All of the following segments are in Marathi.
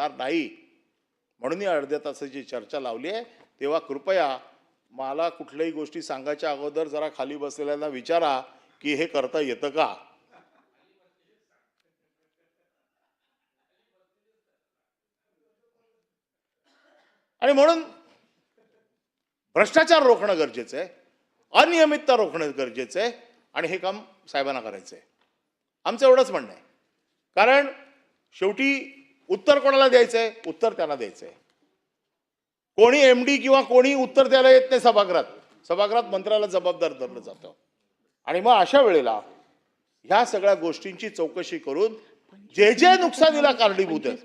होणार नाही. म्हणून मी अर्ध्या तासाची चर्चा लावली आहे. तेव्हा कृपया मला कुठल्याही गोष्टी सांगायच्या अगोदर जरा खाली बसलेल्यांना विचारा की हे करता येतं का? आणि म्हणून भ्रष्टाचार रोखणं गरजेचं आहे. अनियमितता रोखणं गरजेचं आहे. आणि हे काम साहेबांना करायचं आहे. आमचं एवढंच म्हणणं आहे. कारण शेवटी उत्तर कोणाला द्यायचं आहे उत्तर त्यांना द्यायचं आहे कोणी एम डी किंवा कोणी उत्तर द्यायला येत नाही सभागृहात. सभागृहात मंत्र्याला जबाबदार धरलं जातं. आणि मग अशा वेळेला ह्या सगळ्या गोष्टींची चौकशी करून जे जे नुकसानीला कारणीभूत आहे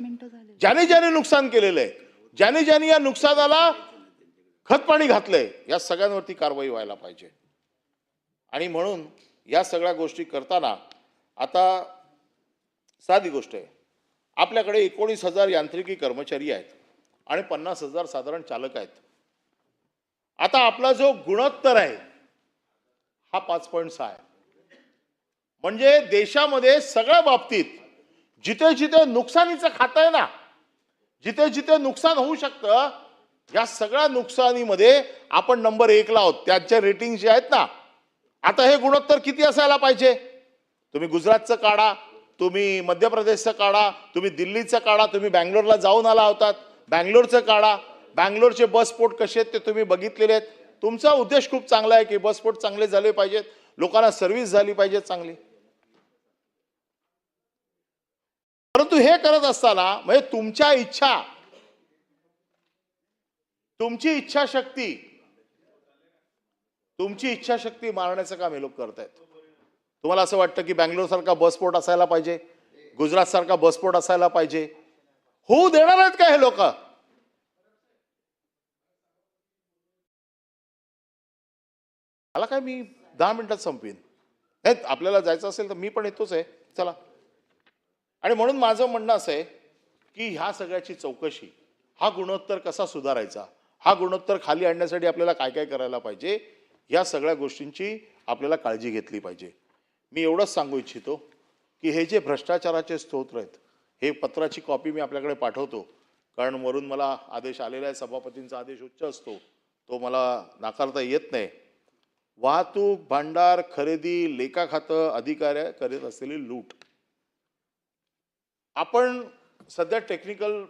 ज्याने ज्याने नुकसान केलेलं आहे ज्याने ज्याने या नुकसानाला खतपाणी घातलंय या सगळ्यांवरती कारवाई व्हायला पाहिजे. आणि म्हणून या सगळ्या गोष्टी करताना आता साधी गोष्ट आहे. आपल्याकडे एकोणीस हजार यांत्रिकी कर्मचारी आहेत आणि पन्नास हजार साधारण चालक आहेत. आता आपला जो गुणोत्तर आहे हा पाच पॉईंट सहा आहे. म्हणजे देशामध्ये सगळ्या बाबतीत जिथे जिथे नुकसानीचं खातं आहे ना जिथे जिथे नुकसान होऊ शकतं या सगळ्या नुकसानीमध्ये आपण नंबर एकला आहोत. त्यांचे रेटिंग जे आहेत ना आता हे गुणोत्तर किती असायला पाहिजे? तुम्ही गुजरातचं काढा तुम्ही मध्य प्रदेशचं काढा तुम्ही दिल्लीचं काढा तुम्ही बँगलोरला जाऊन आला होतात. बँगलोरचं काढा. बँगलोरचे बस कसे आहेत ते तुम्ही बघितलेले आहेत. तुमचा उद्देश खूप चांगला आहे की बस चांगले झाले पाहिजेत. लोकांना सर्व्हिस झाली पाहिजे चांगली. परंतु हे करत असताना म्हणजे तुमच्या इच्छा तुमची इच्छाशक्ती तुमची इच्छाशक्ती मारण्याचं काम हे लोक करतायत. तुम्हाला असं वाटतं की बँगलोरसारखा बसपोर्ट असायला पाहिजे? गुजरात सारखा बसपोर्ट असायला पाहिजे? होऊ देणार आहेत का हे लोक? मला काय मी दहा मिनिटात संपवीन. नाही आपल्याला जायचं असेल तर मी पण येतोच आहे. चला. आणि म्हणून माझं म्हणणं असं आहे की ह्या सगळ्याची चौकशी हा गुणोत्तर कसा सुधारायचा? हा गुणोत्तर खाली आणण्यासाठी आपल्याला काय काय करायला पाहिजे? या सगळ्या गोष्टींची आपल्याला काळजी घेतली पाहिजे. मी एवढंच सांगू इच्छितो की हे जे भ्रष्टाचाराचे स्तोत्र आहेत हे पत्राची कॉपी मी आपल्याकडे पाठवतो. कारण वरून मला आदेश आलेला आहे सभापतींचा आदेश उच्च असतो. तो मला नाकारता येत नाही. वाहतूक भांडार खरेदी लेखा खातं अधिकाऱ्या करीत असलेली लूट. आपण सध्या टेक्निकल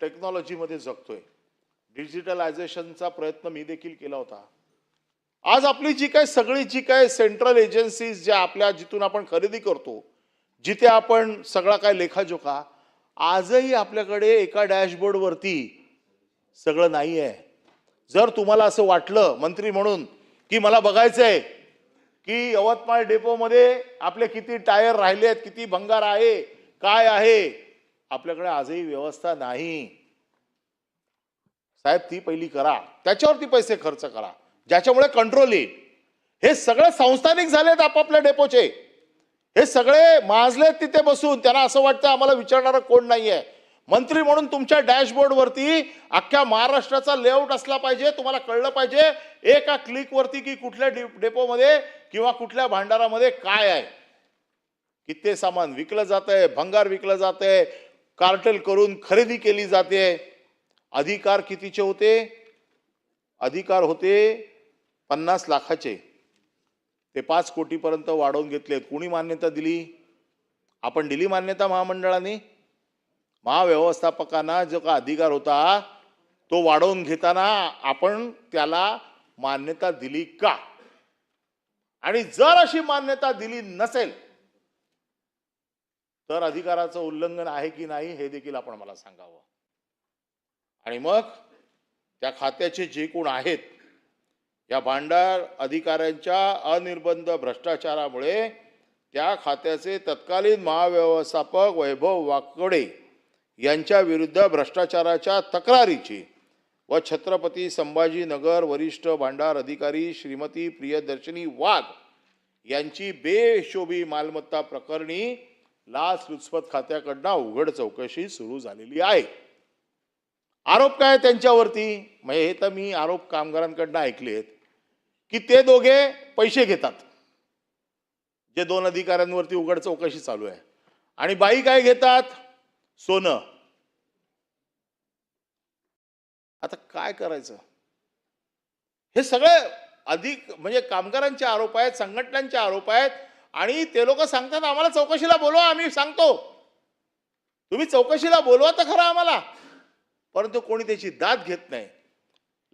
टेक्नॉलॉजीमध्ये जगतोय. डिजिटलायझेशनचा प्रयत्न मी देखील केला होता. आज आपली जी काय सगळी जी काय सेंट्रल एजन्सीज ज्या आपल्या जिथून आपण खरेदी करतो जिथे आपण सगळा काय लेखाजोखा आजही आपल्याकडे एका डॅशबोर्डवरती सगळं नाही आहे जर तुम्हाला असं वाटलं मंत्री म्हणून की मला बघायचं आहे की यवतमाळ डेपोमध्ये आपले किती टायर राहिले आहेत किती भंगार आहे काय आहे आपल्याकडे आजही व्यवस्था नाही. साहेब ती पहिली करा. त्याच्यावरती पैसे खर्च करा. ज्याच्यामुळे कंट्रोल येईल. हे सगळं संस्थानिक झालेत आपापल्या डेपोचे हे सगळे माजलेत तिथे बसून. त्यांना असं वाटतं आम्हाला विचारणारं कोण नाहीये. मंत्री म्हणून तुमच्या डॅशबोर्डवरती अख्ख्या महाराष्ट्राचा लेआउट असला पाहिजे तुम्हाला कळलं पाहिजे एका क्लिकवरती की कुठल्या डे- डेपोमध्ये किंवा कुठल्या भांडारामध्ये काय आहे. किती सामान विकलं जात आहे भंगार विकलं जात आहे कार्टेल करून खरेदी केली जाते. अधिकार कितीचे होते? अधिकार होते पन्नास लाखाचे. ते पाच कोटीपर्यंत वाढवून घेतलेत कुणी मान्यता दिली? आपण दिली मान्यता महामंडळाने? महाव्यवस्थापकांना जो का अधिकार होता तो वाढवून घेताना आपण त्याला मान्यता दिली का? आणि जर अशी मान्यता दिली नसेल तर अधिकाराचं उल्लंघन आहे की नाही हे देखील आपण मला सांगावं. आणि मग त्या खात्याचे जे कोण आहेत या भांडार अधिकाऱ्यांच्या अनिर्बंध भ्रष्टाचारामुळे त्या खात्याचे तत्कालीन महाव्यवस्थापक वैभव वाकडे यांच्या विरुद्ध भ्रष्टाचाराच्या तक्रारीची व छत्रपती संभाजीनगर वरिष्ठ भांडार अधिकारी श्रीमती प्रियदर्शनी वाघ यांची बेहिशोबी मालमत्ता प्रकरणी लाचलुचपत खात्याकडनं उघड चौकशी सुरू झालेली आहे. आरोप काय त्यांच्यावरती? म्हणजे हे तर मी आरोप कामगारांकडनं ऐकलेत. की ते दोघे पैसे घेतात. जे दोन अधिकाऱ्यांवरती उघड चौकशी चालू आहे. आणि बाई काय घेतात? सोनं. आता काय करायचं? हे सगळे अधिक म्हणजे कामगारांचे आरोप आहेत संघटनांचे आरोप आहेत आणि ते लोक सांगतात आम्हाला चौकशीला बोलवा आम्ही सांगतो. तुम्ही चौकशीला बोलवा तर खरं आम्हाला. परंतु कोणी त्याची दाद घेत नाही.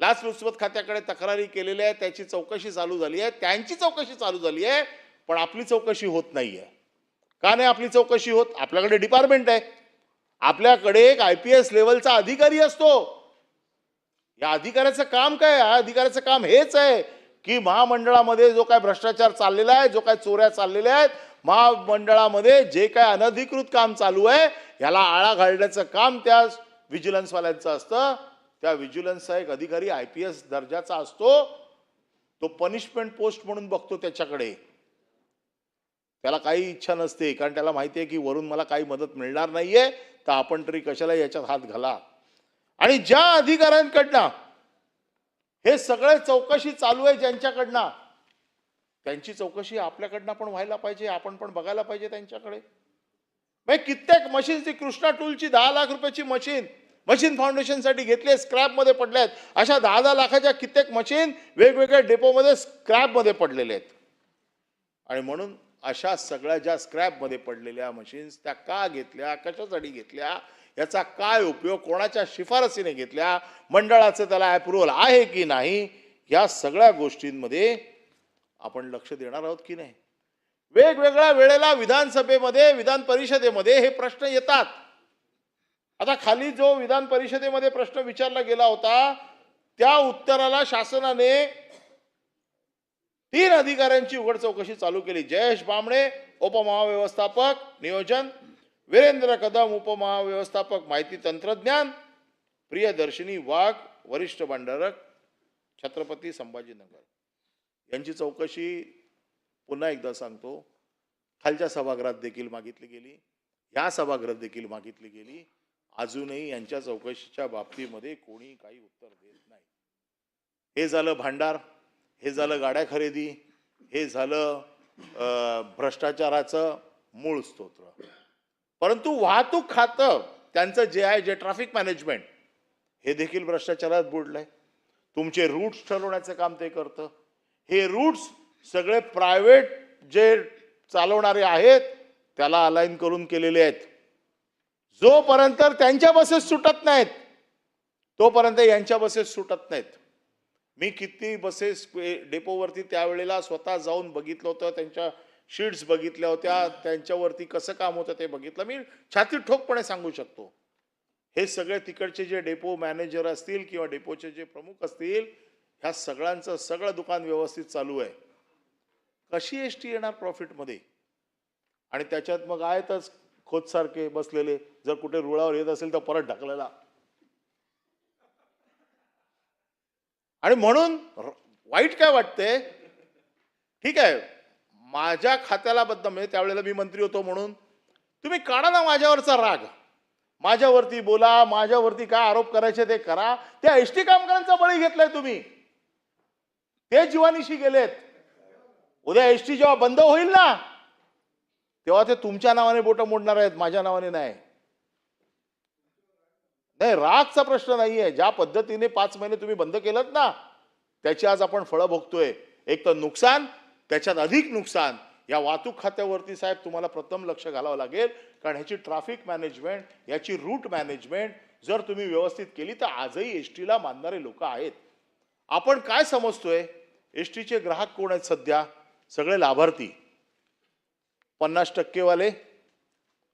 लाचलुचपत खात्याकडे तक्रारी केलेल्या आहेत त्याची चौकशी चालू झाली आहे त्यांची चौकशी चालू झाली आहे पण आपली चौकशी होत नाही आहे का नाही आपली चौकशी होत? आपल्याकडे डिपार्टमेंट आहे. आपल्याकडे एक आय पी एस लेवलचा अधिकारी असतो. या अधिकाऱ्याचं काम काय या अधिकाऱ्याचं काम हेच आहे की महामंडळामध्ये जो काय भ्रष्टाचार चाललेला आहे जो काय चोऱ्या चाललेल्या आहेत महामंडळामध्ये जे काय अनधिकृत काम चालू आहे ह्याला आळा घालण्याचं काम त्या व्हिजिलन्सवाल्यांचं असतं. त्या व्हिजिलन्सचा एक अधिकारी आय पी एस दर्जाचा असतो तो पनिशमेंट पोस्ट म्हणून बघतो त्याच्याकडे. त्याला काही इच्छा नसते कारण त्याला माहिती आहे की वरून मला काही मदत मिळणार नाहीये तर आपण तरी कशाला याच्यात हात घाला. आणि ज्या अधिकाऱ्यांकडनं हे सगळे चौकशी चालू आहे ज्यांच्याकडनं त्यांची चौकशी आपल्याकडनं पण व्हायला पाहिजे आपण पण बघायला पाहिजे त्यांच्याकडे. म्हणजे कित्येक कित्येक मशीनची कृष्णा टूलची दहा लाख रुपयाची मशीन मशीन फाउंडेशनसाठी घेतली स्क्रॅपमध्ये पडले आहेत. अशा दहा दहा लाखाच्या कित्येक मशीन वेगवेगळ्या डेपोमध्ये स्क्रॅपमध्ये पडलेले आहेत. आणि म्हणून अशा सगळ्या ज्या स्क्रॅपमध्ये पडलेल्या मशीन्स त्या का घेतल्या कशासाठी घेतल्या याचा काय उपयोग कोणाच्या शिफारसीने घेतल्या मंडळाचं त्याला ॲप्रुव्हल आहे की नाही या सगळ्या गोष्टींमध्ये आपण लक्ष देणार आहोत की नाही? वेगवेगळ्या वेळेला विधानसभेमध्ये विधान परिषदेमध्ये हे प्रश्न येतात. आता खाली जो विधान परिषदेमध्ये प्रश्न विचारला गेला होता त्या उत्तराला शासनाने तीन अधिकाऱ्यांची उघड चौकशी चालू केली. जयेश बामणे उपमहाव्यवस्थापक नियोजन वीरेंद्र कदम उपमहाव्यवस्थापक माहिती तंत्रज्ञान प्रियदर्शिनी वाघ वरिष्ठ भांडारक छत्रपती संभाजीनगर. यांची चौकशी पुन्हा एकदा सांगतो. खालच्या सभागृहात देखील मागितली गेली. या सभागृहात देखील मागितली गेली. अजूनही यांच्या चौकशीच्या बाबतीमध्ये कोणी काही उत्तर देत नाही. हे झालं भांडार हे झालं गाड्या खरेदी हे झालं भ्रष्टाचाराचं मूळ स्तोत्र. परंतु वाहतूक खातं त्यांचं जे आहे जे ट्रॅफिक मॅनेजमेंट हे देखील भ्रष्टाचारात बुडलंय. तुमचे रूट्स ठरवण्याचं काम ते करतं. हे रूट्स सगळे प्रायव्हेट जे चालवणारे आहेत त्याला अलाईन करून केलेले आहेत. जोपर्यंत त्यांच्या बसेस सुटत नाहीत तोपर्यंत यांच्या बसेस सुटत नाहीत. मी किती बसेस डेपोवरती त्यावेळेला स्वतः जाऊन बघितलं होतं त्यांच्या शीट्स बघितल्या होत्या त्यांच्यावरती कसं काम होतं ते बघितलं. मी छाती ठोकपणे सांगू शकतो हे सगळे तिकडचे जे डेपो मॅनेजर असतील किंवा डेपोचे जे प्रमुख असतील ह्या सगळ्यांचं सगळं दुकान व्यवस्थित चालू आहे. कशी एस टी येणार प्रॉफिटमध्ये? आणि त्याच्यात मग आहेतच खोदसारखे बसलेले. जर कुठे रुळावर येत असेल तर परत ढकलायला. आणि म्हणून वाईट काय वाटते? ठीक आहे. माझ्या खात्याला बद्दल म्हणजे त्यावेळेला मी मंत्री होतो म्हणून. तुम्ही काढा ना माझ्यावरचा राग. माझ्यावरती बोला माझ्यावरती काय आरोप करायचे ते करा. त्या एस टी कामगारांचा बळी घेतलाय तुम्ही. ते जीवानिशी गेलेत. उद्या एस टी जेव्हा बंद होईल ना तेव्हा ते तुमच्या नावाने बोट मोडणार आहेत माझ्या नावाने नाही. नाही रागचा प्रश्न नाहीये. ज्या पद्धतीने पाच महिने तुम्ही बंद केलं ना त्याची आज आपण फळं भोगतोय. एक तर नुकसान त्याच्यात अधिक नुकसान. या वाहतूक खात्यावरती साहेब तुम्हाला प्रथम लक्ष घालावं लागेल कारण ह्याची ट्रॅफिक मॅनेजमेंट याची रूट मॅनेजमेंट जर तुम्ही व्यवस्थित केली तर आजही एस टीला मानणारे लोक आहेत. आपण काय समजतोय? एस टीचे ग्राहक कोण आहेत सध्या? सगळे लाभार्थी. पन्नास टक्केवाले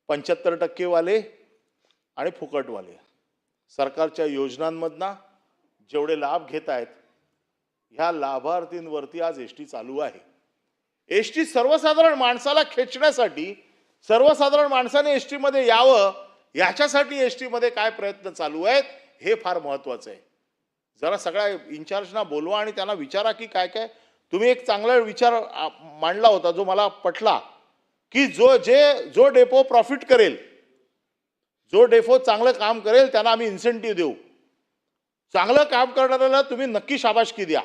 पंच्याहत्तर टक्केवाले आणि फुकटवाले. सरकारच्या योजनांमधना जेवढे लाभ घेत आहेत ह्या लाभार्थींवरती आज एस टी चालू आहे. एस टी सर्वसाधारण माणसाला खेचण्यासाठी सर्वसाधारण माणसाने एस टीमध्ये यावं याच्यासाठी एस टीमध्ये काय प्रयत्न चालू आहेत हे फार महत्त्वाचं आहे. जरा सगळ्या इन्चार्जना बोलवा आणि त्यांना विचारा की काय काय तुम्ही एक चांगला विचार मांडला होता जो मला पटला. की जो जे जो डेपो प्रॉफिट करेल जो डेपो चांगलं काम करेल त्यांना आम्ही इन्सेंटिव्ह देऊ. चांगलं काम करणाऱ्याला तुम्ही नक्की शाबाशकी द्या.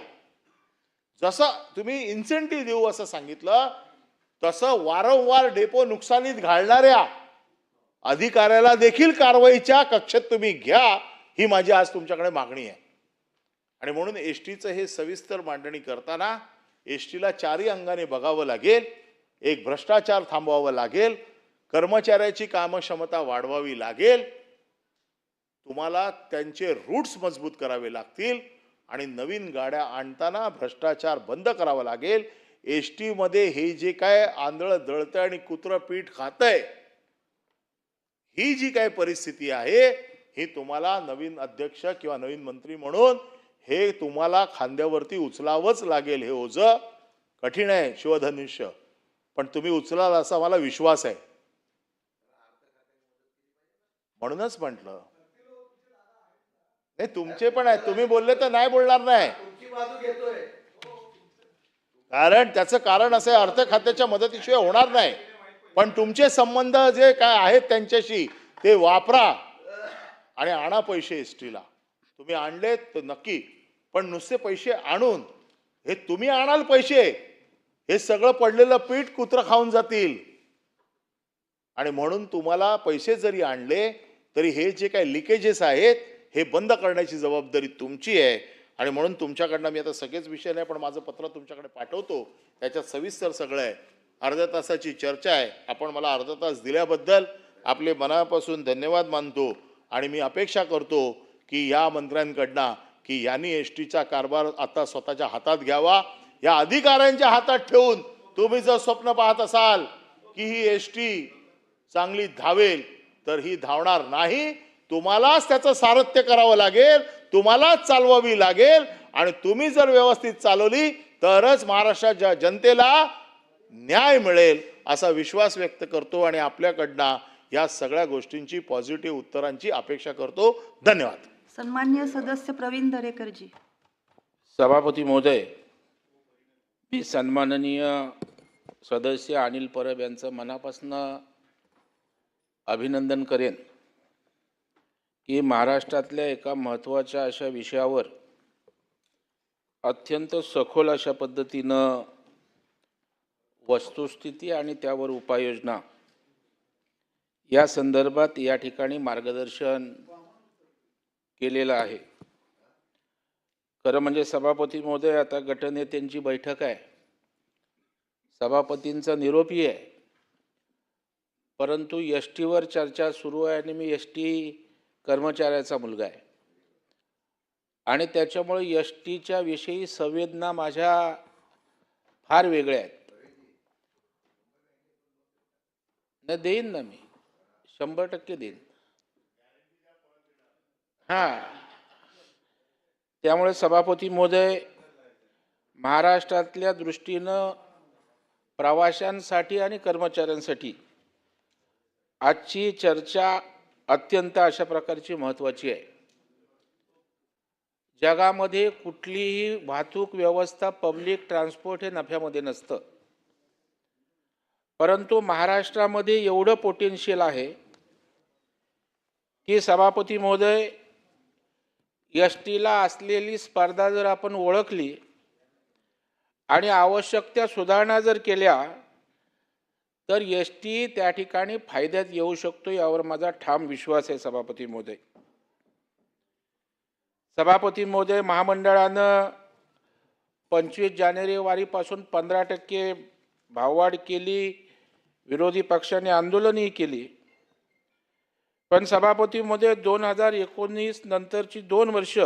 जसं तुम्ही इन्सेंटिव्ह देऊ असं सांगितलं तसं वारंवार डेपो नुकसानीत घालणाऱ्या अधिकाऱ्याला देखील कारवाईच्या कक्षेत तुम्ही घ्या ही माझी आज तुमच्याकडे मागणी आहे. आणि म्हणून एस टीचं हे सविस्तर मांडणी करताना एस टीला चारही अंगाने बघावं लागेल. एक भ्रष्टाचार थांबवावं लागेल कर्मचाऱ्याची कामक्षमता वाढवावी लागेल. तुम्हाला त्यांचे रूट्स मजबूत करावे लागतील आणि नवीन गाड्या आणताना भ्रष्टाचार बंद करावा लागेल. एस टीमध्ये हे जे काय आंधळं दळतं आणि कुत्रं पीठ खातंय ही जी काय परिस्थिती आहे ही तुम्हाला नवीन अध्यक्ष किंवा नवीन मंत्री म्हणून हे तुम्हाला खांद्यावरती उचलावंच लागेल हे ओझं. कठीण आहे शिवधनुष्य. पण तुम्ही उचलाल असा मला विश्वास आहे. म्हणूनच म्हटलं. नाही तुमचे पण आहे तुम्ही बोलले तर नाही बोलणार नाही. कारण त्याचं कारण असं आहे अर्थ खात्याच्या मदतीशिवाय होणार नाही. पण तुमचे संबंध जे काय आहेत त्यांच्याशी ते वापरा आणि आणा पैसे एस टीला तुम्ही आणलेत तर नक्की. पण नुसते पैसे आणून हे तुम्ही आणाल पैसे. हे सगळं पडलेलं पीठ कुत्र खाऊन जातील. आणि म्हणून तुम्हाला पैसे जरी आणले तरी हे जे काही लिकेजेस आहेत हे बंद करण्याची जबाबदारी तुमची आहे. आणि म्हणून तुमच्याकडनं मी आता सगळेच विषय नाही पण माझं पत्र तुमच्याकडे पाठवतो. त्याच्यात सविस्तर सगळं आहे. अर्ध्या तासाची चर्चा आहे. आपण मला अर्धा तास दिल्याबद्दल आपले मनापासून धन्यवाद मानतो. आणि मी अपेक्षा करतो की या मंत्र्यांकडनं की यांनी एस टीचा कारभार आता स्वतःच्या हातात घ्यावा. या अधिकाऱ्यांच्या हातात ठेवून तुम्ही जर स्वप्न पाहत असाल की ही एस टी चांगली धावेल तर ही धावणार नाही. तुम्हालाच त्याचं सारथ्य करावं लागेल तुम्हालाच चालवावी लागेल. आणि तुम्ही जर व्यवस्थित चालवली तरच महाराष्ट्राच्या जनतेला न्याय मिळेल असा विश्वास व्यक्त करतो आणि आपल्याकडनं या सगळ्या गोष्टींची पॉझिटिव्ह उत्तरांची अपेक्षा करतो. धन्यवाद. सन्मान्य सदस्य प्रवीण दरेकरजी. सभापती महोदय मी सन्माननीय सदस्य अनिल परब यांचं मनापासनं अभिनंदन करेन की महाराष्ट्रातल्या एका महत्त्वाच्या अशा विषयावर अत्यंत सखोल अशा पद्धतीनं वस्तुस्थिती आणि त्यावर उपाययोजना या संदर्भात या ठिकाणी मार्गदर्शन केलेलं आहे. खरं म्हणजे सभापती महोदय आता गटनेत्यांची बैठक आहे. सभापतींचा निरोपी आहे. परंतु एस टीवर चर्चा सुरू आहे आणि मी एस टी कर्मचाऱ्याचा मुलगा आहे. आणि त्याच्यामुळे एस टीच्या विषयी संवेदना माझ्या फार वेगळ्या आहेत. नाही देईन ना मी. शंभर टक्के देईन. हां. त्यामुळे सभापती महोदय महाराष्ट्रातल्या दृष्टीनं प्रवाशांसाठी आणि कर्मचाऱ्यांसाठी आजची चर्चा अत्यंत अशा प्रकारची महत्त्वाची आहे. जगामध्ये कुठलीही वाहतूक व्यवस्था पब्लिक ट्रान्सपोर्ट हे नफ्यामध्ये नसतं. परंतु महाराष्ट्रामध्ये एवढं पोटेन्शियल आहे की सभापती महोदय एस टीला असलेली स्पर्धा जर आपण ओळखली आणि आवश्यक त्या सुधारणा जर केल्या तर एस टी त्या ठिकाणी फायद्यात येऊ शकतो यावर माझा ठाम विश्वास आहे सभापती महोदय. सभापती महोदय महामंडळानं पंचवीस जानेवारीपासून पंधरा टक्के भाववाढ केली विरोधी पक्षाने आंदोलनही केली. पण सभापतीमध्ये दोन हजार एकोणीस नंतरची दोन वर्ष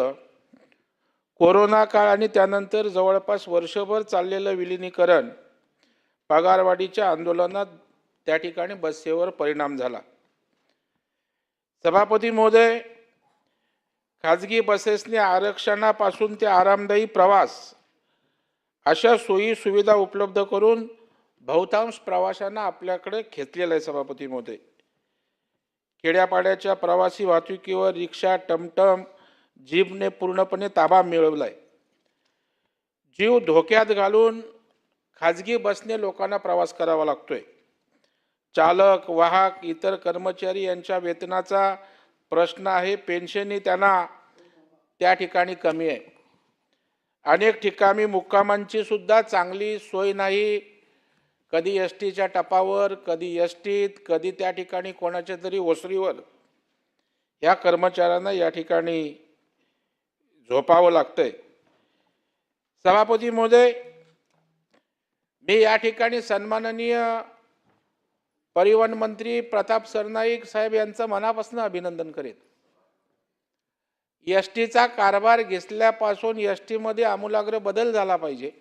कोरोना काळ आणि त्यानंतर जवळपास वर्षभर चाललेलं विलिनीकरण पगारवाढीच्या आंदोलनात त्या ठिकाणी बससेवर परिणाम झाला. सभापती महोदय खाजगी बसेसने आरक्षणापासून ते आरामदायी प्रवास अशा सोयी सुविधा उपलब्ध करून बहुतांश प्रवाशांना आपल्याकडे खेचलेलं आहे सभापती महोदय खेड्यापाड्याच्या प्रवासी वाहतुकीवर रिक्षा टमटम जीपने पूर्णपणे ताबा मिळवलाय. जीव धोक्यात घालून खाजगी बसने लोकांना प्रवास करावा लागतोय. चालक वाहक इतर कर्मचारी यांच्या वेतनाचा प्रश्न आहे पेन्शनही त्यांना त्या ठिकाणी कमी आहे. अनेक ठिकाणी मुक्कामांची सुद्धा चांगली सोय नाही कधी एस टीच्या टपावर कधी एस टीत कधी त्या ठिकाणी कोणाच्या तरी ओसरीवर. ह्या कर्मचाऱ्यांना या ठिकाणी झोपावं लागतंय. सभापती महोदय मी या ठिकाणी सन्माननीय परिवहन मंत्री प्रताप सरनाईक साहेब यांचं मनापासून अभिनंदन करेन. एस टीचा कारभार घेतल्यापासून एस टीमध्ये आमूलाग्र बदल झाला पाहिजे.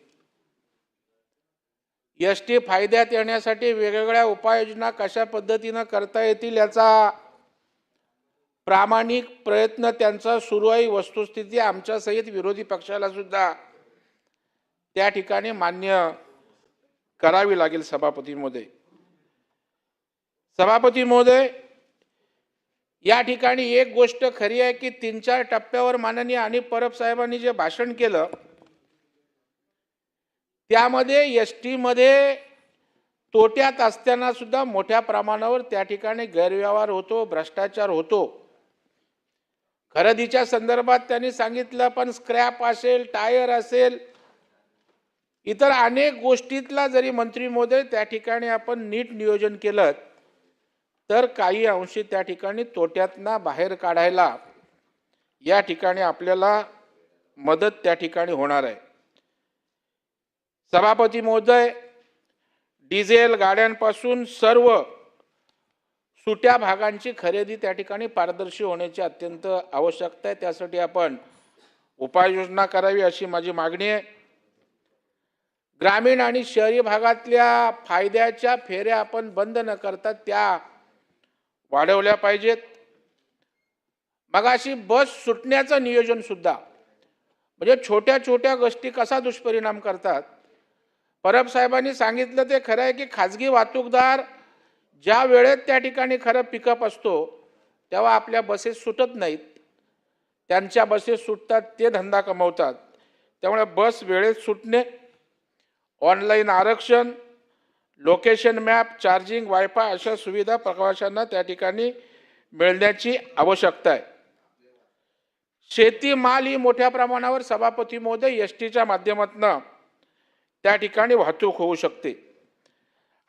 एस टी फायद्यात येण्यासाठी वेगवेगळ्या उपाययोजना कशा पद्धतीनं करता येतील याचा प्रामाणिक प्रयत्न त्यांचा सुरू आहे. वस्तुस्थिती आमच्यासहित विरोधी पक्षाला सुद्धा त्या ठिकाणी मान्य करावी लागेल सभापती महोदय. सभापती महोदय या ठिकाणी एक गोष्ट खरी आहे की तीन चार टप्प्यावर माननीय आणि परब साहेबांनी जे भाषण केलं त्यामध्ये एस टीमध्ये तोट्यात असताना सुद्धा मोठ्या प्रमाणावर त्या ठिकाणी गैरव्यवहार होतो भ्रष्टाचार होतो. खरेदीच्या संदर्भात त्यांनी सांगितलं पण स्क्रॅप असेल टायर असेल इतर अनेक गोष्टीतला जरी मंत्री महोदय त्या ठिकाणी आपण नीट नियोजन केलं तर काही अंशी त्या ठिकाणी तोट्यातना बाहेर काढायला या ठिकाणी आपल्याला मदत त्या ठिकाणी होणार आहे. सभापती महोदय डिझेल गाड्यांपासून सर्व सुट्या भागांची खरेदी त्या ठिकाणी पारदर्शी होण्याची अत्यंत आवश्यकता आहे. त्यासाठी आपण उपाययोजना करावी अशी माझी मागणी आहे. ग्रामीण आणि शहरी भागातल्या फायद्याच्या फेऱ्या आपण बंद न करता त्या वाढवल्या पाहिजेत. मगाशी बस सुटण्याचं नियोजन सुद्धा म्हणजे छोट्या छोट्या गोष्टी कसा दुष्परिणाम करतात परब साहेबांनी सांगितलं ते खरं आहे की खाजगी वाहतूकदार ज्या वेळेत त्या ठिकाणी खरं पिकअप असतो तेव्हा आपल्या बसेस सुटत नाहीत. त्यांच्या बसेस सुटतात ते धंदा कमवतात. त्यामुळे बस वेळेत सुटणे ऑनलाईन आरक्षण लोकेशन मॅप चार्जिंग वायफाय अशा सुविधा प्रवाशांना त्या ठिकाणी मिळण्याची आवश्यकता आहे. शेतीमाल ही मोठ्या प्रमाणावर सभापती महोदय एस टीच्या माध्यमातून त्या ठिकाणी वाहतूक होऊ शकते.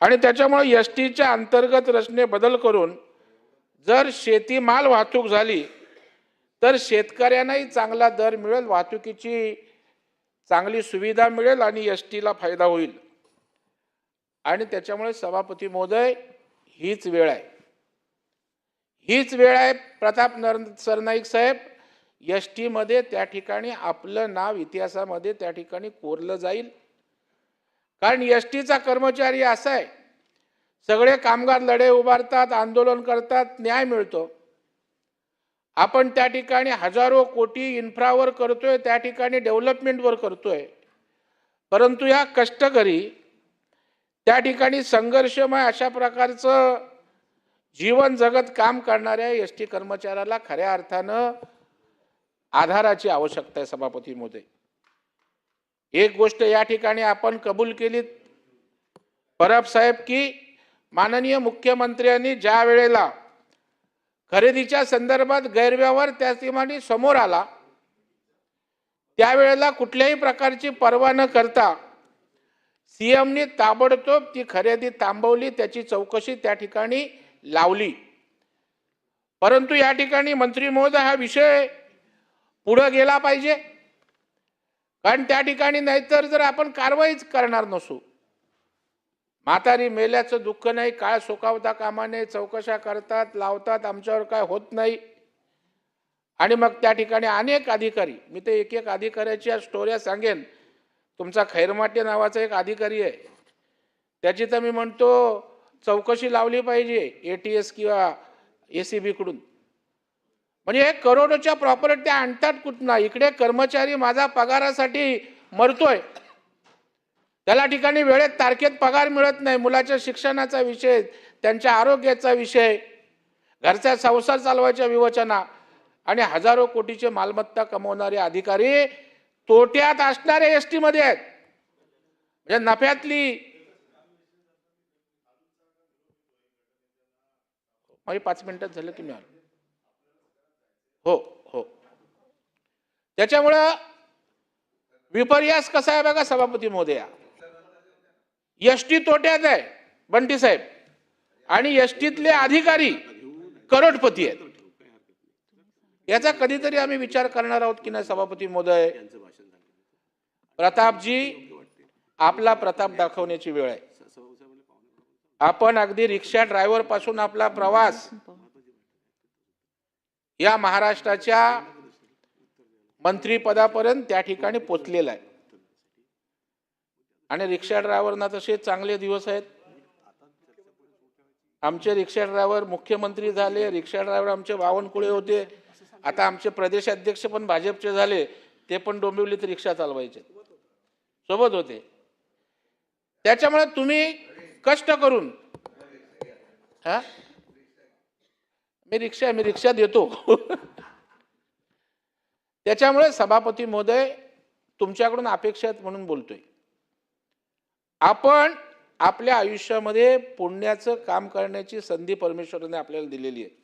आणि त्याच्यामुळे एस टीच्या अंतर्गत रचने बदल करून जर शेतीमाल वाहतूक झाली तर शेतकऱ्यांनाही चांगला दर मिळेल वाहतुकीची चांगली सुविधा मिळेल आणि एस टीला फायदा होईल. आणि त्याच्यामुळे सभापती महोदय हीच वेळ आहे. हीच वेळ आहे प्रताप नर सरनाईक साहेब एस टीमध्ये त्या ठिकाणी आपलं नाव इतिहासामध्ये त्या ठिकाणी कोरलं जाईल. कारण एस टीचा कर्मचारी असा आहे. सगळे कामगार लढे उभारतात आंदोलन करतात न्याय मिळतो. आपण त्या ठिकाणी हजारो कोटी इन्फ्रावर करतोय त्या ठिकाणी डेव्हलपमेंटवर करतोय. परंतु या कष्टकरी त्या ठिकाणी संघर्षमय अशा प्रकारचं जीवन जगत काम करणाऱ्या एस टी कर्मचाऱ्याला खऱ्या अर्थानं आधाराची आवश्यकता आहे सभापती एक गोष्ट या ठिकाणी आपण कबूल केलीत. परब साहेब की माननीय मुख्यमंत्र्यांनी ज्या वेळेला खरेदीच्या संदर्भात गैरव्यवहार त्या ठिकाणी समोर आला त्यावेळेला कुठल्याही प्रकारची पर्वा न करता सी एमनी ताबडतोब ती खरेदी थांबवली त्याची चौकशी त्या ठिकाणी लावली. परंतु या ठिकाणी मंत्री महोदय हा विषय पुढं गेला पाहिजे. कारण त्या ठिकाणी नाहीतर जर आपण कारवाईच करणार नसू. म्हातारी मेल्याचं दुःख नाही काळ सुकावता कामाने चौकशा करतात लावतात आमच्यावर काय होत नाही. आणि मग त्या ठिकाणी अनेक अधिकारी मी ते एक एक अधिकाऱ्याच्या स्टोऱ्या सांगेन. तुमचा खैरमाटे नावाचा एक अधिकारी आहे. त्याची तर मी म्हणतो चौकशी लावली पाहिजे ए टी एस किंवा ए सी बीकडून म्हणजे हे करोडोच्या प्रॉपर्टी त्या आणतात कुठनं? इकडे कर्मचारी माझा पगारासाठी मरतोय. त्याला ठिकाणी वेळेत तारखेत पगार मिळत नाही. मुलाच्या शिक्षणाचा विषय त्यांच्या आरोग्याचा विषय घरचा संसार चालवायच्या विवचना आणि हजारो कोटीचे मालमत्ता कमवणारे अधिकारी तोट्यात असणारे एस टीमध्ये आहेत. म्हणजे नफ्यातली पाच मिनिटात झालं की मी आलो. हो हो. त्याच्यामुळं विपर्यास कसा आहे बघा सभापती महोदया? एस टी तोट्यात आहे बंटी साहेब. आणि एस टीतले अधिकारी करोडपती आहेत. याचा कधीतरी आम्ही विचार करणार आहोत की नाही सभापती महोदय? प्रतापजी आपला प्रताप दाखवण्याची वेळ आहे. आपण अगदी रिक्षा ड्रायव्हरपासून आपला प्रवास या महाराष्ट्राच्या मंत्रीपदापर्यंत त्या ठिकाणी पोचलेला आहे. आणि रिक्षा ड्रायव्हरना तसे चांगले दिवस आहेत. आमचे रिक्षा ड्रायव्हर मुख्यमंत्री झाले रिक्षा ड्रायव्हर आमचे बावनकुळे होते. आता आमचे प्रदेश अध्यक्ष पण भाजपचे झाले ते पण डोंबिवलीत रिक्षा चालवायचे. सोबत होते. त्याच्यामुळे तुम्ही कष्ट करून हा? मी रिक्षा मी रिक्षा देतो. त्याच्यामुळे सभापती महोदय तुमच्याकडून अपेक्षा आहेत म्हणून बोलतोय. आपण आपल्या आयुष्यामध्ये पुण्याचं काम करण्याची संधी परमेश्वराने आपल्याला दिलेली आहे.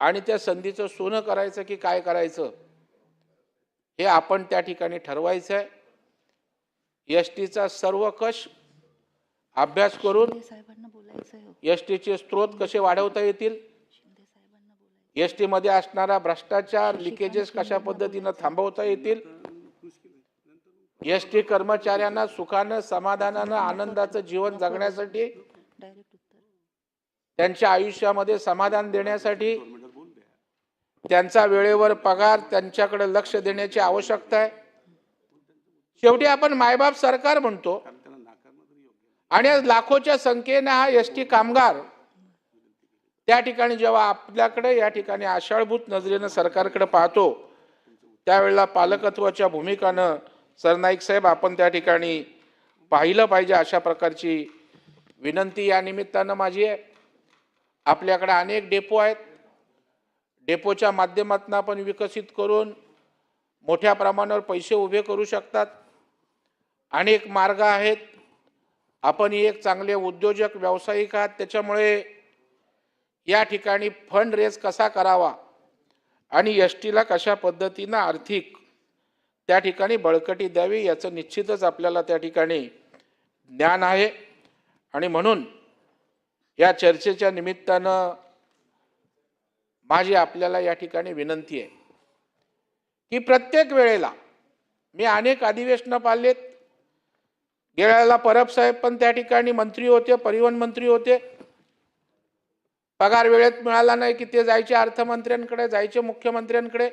आणि त्या संधीचं सोनं करायचं की काय करायचं हे आपण त्या ठिकाणी ठरवायचं आहे. एस टीचा सर्व कश अभ्यास करून हो. एस टीचे स्रोत कसे वाढवता येतील? एस टीमध्ये असणारा भ्रष्टाचार लिकेजेस कशा पद्धतीनं थांबवता येतील? एस टी कर्मचाऱ्यांना सुखानं समाधानानं आनंदाचं जीवन जगण्यासाठी? डायरेक्ट उत्तर. त्यांच्या आयुष्यामध्ये समाधान देण्यासाठी? त्यांचा वेळेवर पगार त्यांच्याकडे लक्ष देण्याची आवश्यकता आहे? शेवटी आपण मायबाप सरकार म्हणतो. आणि आज लाखोच्या संख्येनं हा एस टी कामगार त्या ठिकाणी जेव्हा आपल्याकडे या ठिकाणी आषाढभूत नजरेनं सरकारकडे पाहतो त्यावेळेला पालकत्वाच्या भूमिकानं सरनाईक साहेब आपण त्या ठिकाणी पाहिलं पाहिजे अशा प्रकारची विनंती. या निमित्तानं माझी आहे. आपल्याकडे अनेक डेपो आहेत. डेपोच्या माध्यमातून आपण विकसित करून मोठ्या प्रमाणावर पैसे उभे करू शकतात. अनेक मार्ग आहेत. आपण एक चांगले उद्योजक व्यावसायिक आहात त्याच्यामुळे या ठिकाणी फंड रेज कसा करावा आणि एस टीला कशा पद्धतीनं आर्थिक त्या ठिकाणी बळकटी द्यावी याचं निश्चितच आपल्याला त्या ठिकाणी ज्ञान आहे. आणि म्हणून या चर्चेच्या निमित्तानं माझी आपल्याला या ठिकाणी विनंती आहे की प्रत्येक वेळेला मी अनेक अधिवेशनं पाळलेत गेल्याला परब साहेब पण त्या ठिकाणी मंत्री होते परिवहन मंत्री होते. पगार वेळेत मिळाला नाही की ते जायचे अर्थमंत्र्यांकडे जायचे मुख्यमंत्र्यांकडे.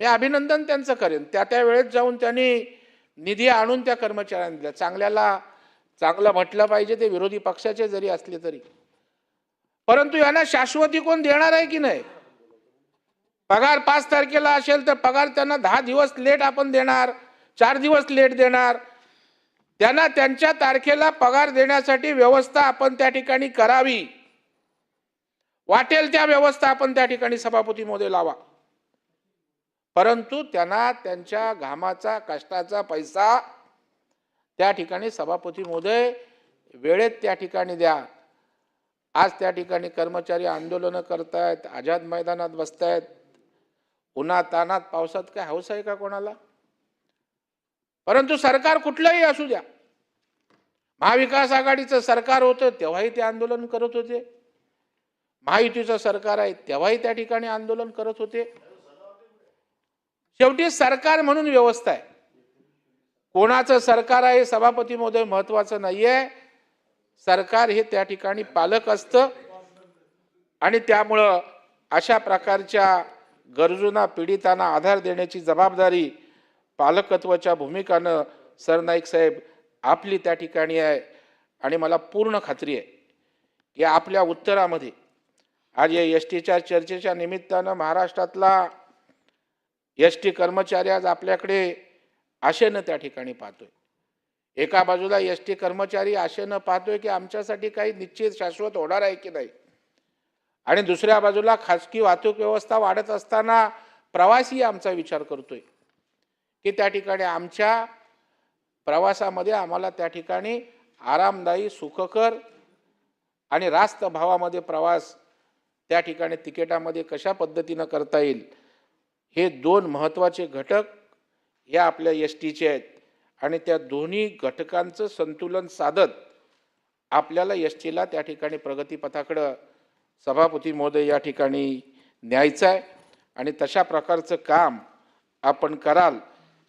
मी अभिनंदन त्यांचं करेन. त्या त्या वेळेत जाऊन त्यांनी निधी आणून त्या कर्मचाऱ्यांना दिला. चांगल्याला चांगलं म्हटलं पाहिजे ते विरोधी पक्षाचे जरी असले तरी. परंतु यांना शाश्वती कोण देणार आहे की नाही? पगार पाच तारखेला असेल तर पगार त्यांना दहा दिवस लेट आपण देणार चार दिवस लेट देणार. त्यांना त्यांच्या तारखेला पगार देण्यासाठी व्यवस्था आपण त्या ठिकाणी करावी. वाटेल त्या व्यवस्था आपण त्या ठिकाणी सभापती लावा. परंतु त्यांना त्यांच्या घामाचा कष्टाचा पैसा त्या ठिकाणी सभापती वेळेत त्या ठिकाणी द्या. आज त्या ठिकाणी कर्मचारी आंदोलनं करतायत आझाद मैदानात बसतायत. उन्हात तानात पावसात काय हौस आहे का कोणाला? परंतु सरकार कुठलंही असू द्या. महाविकास आघाडीचं सरकार होतं तेव्हाही ते आंदोलन करत होते. महायुतीचं सरकार आहे तेव्हाही त्या ठिकाणी आंदोलन करत होते. शेवटी सरकार म्हणून व्यवस्था आहे. कोणाचं सरकार आहे सभापती महोदय महत्वाचं नाहीये. सरकार हे त्या ठिकाणी पालक असतं. आणि त्यामुळं अशा प्रकारच्या गरजूंना पीडितांना आधार देण्याची जबाबदारी पालकत्वाच्या भूमिकानं सरनाईक साहेब आपली त्या ठिकाणी आहे आणि मला पूर्ण खात्री आहे की आपल्या उत्तरामध्ये आज या एस टीच्या चर्चेच्या निमित्तानं महाराष्ट्रातला एस टी कर्मचारी आज आपल्याकडे आशेनं त्या ठिकाणी पाहतोय. एका बाजूला एस टी कर्मचारी आशेनं पाहतोय की आमच्यासाठी काही निश्चित शाश्वत होणार आहे की नाही? आणि दुसऱ्या बाजूला खाजगी वाहतूक व्यवस्था वाढत असताना प्रवासी आमचा विचार करतोय की त्या ठिकाणी आमच्या प्रवासामध्ये आम्हाला त्या ठिकाणी आरामदायी सुखकर आणि रास्त भावामध्ये प्रवास त्या ठिकाणी तिकिटामध्ये कशा पद्धतीनं करता येईल हे दोन महत्त्वाचे घटक या आपल्या एस टीचे आहेत. आणि त्या दोन्ही घटकांचं संतुलन साधत आपल्याला एस टीला त्या ठिकाणी प्रगतीपथाकडं सभापती महोदय या ठिकाणी न्यायचं आहे. आणि तशा प्रकारचं काम आपण कराल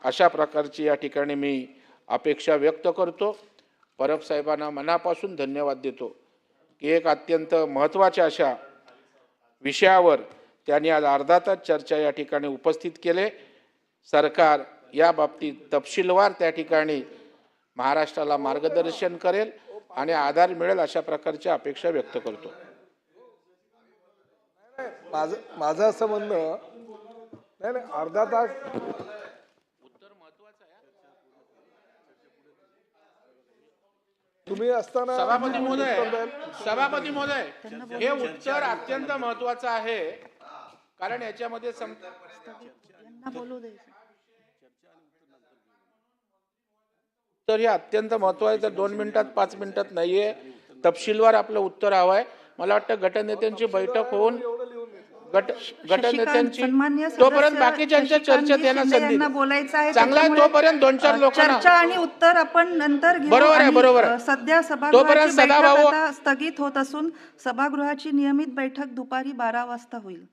अशा प्रकारची या ठिकाणी मी अपेक्षा व्यक्त करतो. परब साहेबांना मनापासून धन्यवाद देतो. की एक अत्यंत महत्त्वाच्या अशा विषयावर त्यांनी आज अर्धा तास चर्चा या ठिकाणी उपस्थित केले. सरकार या बाबतीत तपशीलवार त्या ठिकाणी महाराष्ट्राला मार्गदर्शन करेल आणि आधार मिळेल अशा प्रकारच्या अपेक्षा व्यक्त करतो. माझं माझं असं म्हणणं नाही नाही अर्धा तास तुम्ही असताना सभापती महोदय सभापती महोदय हे उत्तर अत्यंत महत्वाचं आहे. कारण याच्यामध्ये सम उत्तर हे अत्यंत महत्वाचं तर दोन मिनिटात पाच मिनिटात नाहीये. तपशीलवार आपलं उत्तर हवं आहे मला वाटतं गटनेत्यांची बैठक होऊन गट गटनेत्यांची सन्मान्य तोपर्यंत बाकीच्यांच्या चर्चेत संधी. बोलायचं आहे चांगला आहे त्याच्यामुळे, तोपर्यंत दोन चार अ, लोकांना चर्चा आणि उत्तर आपण नंतर घेऊ बरोबर आहे, आणि, बरोबर आहे. अ, सध्या तोपर्यंत सभागृहाची बैठक सदाभाऊ- आता स्थगित होत असून सभागृहाची नियमित बैठक दुपारी बारा वाजता होईल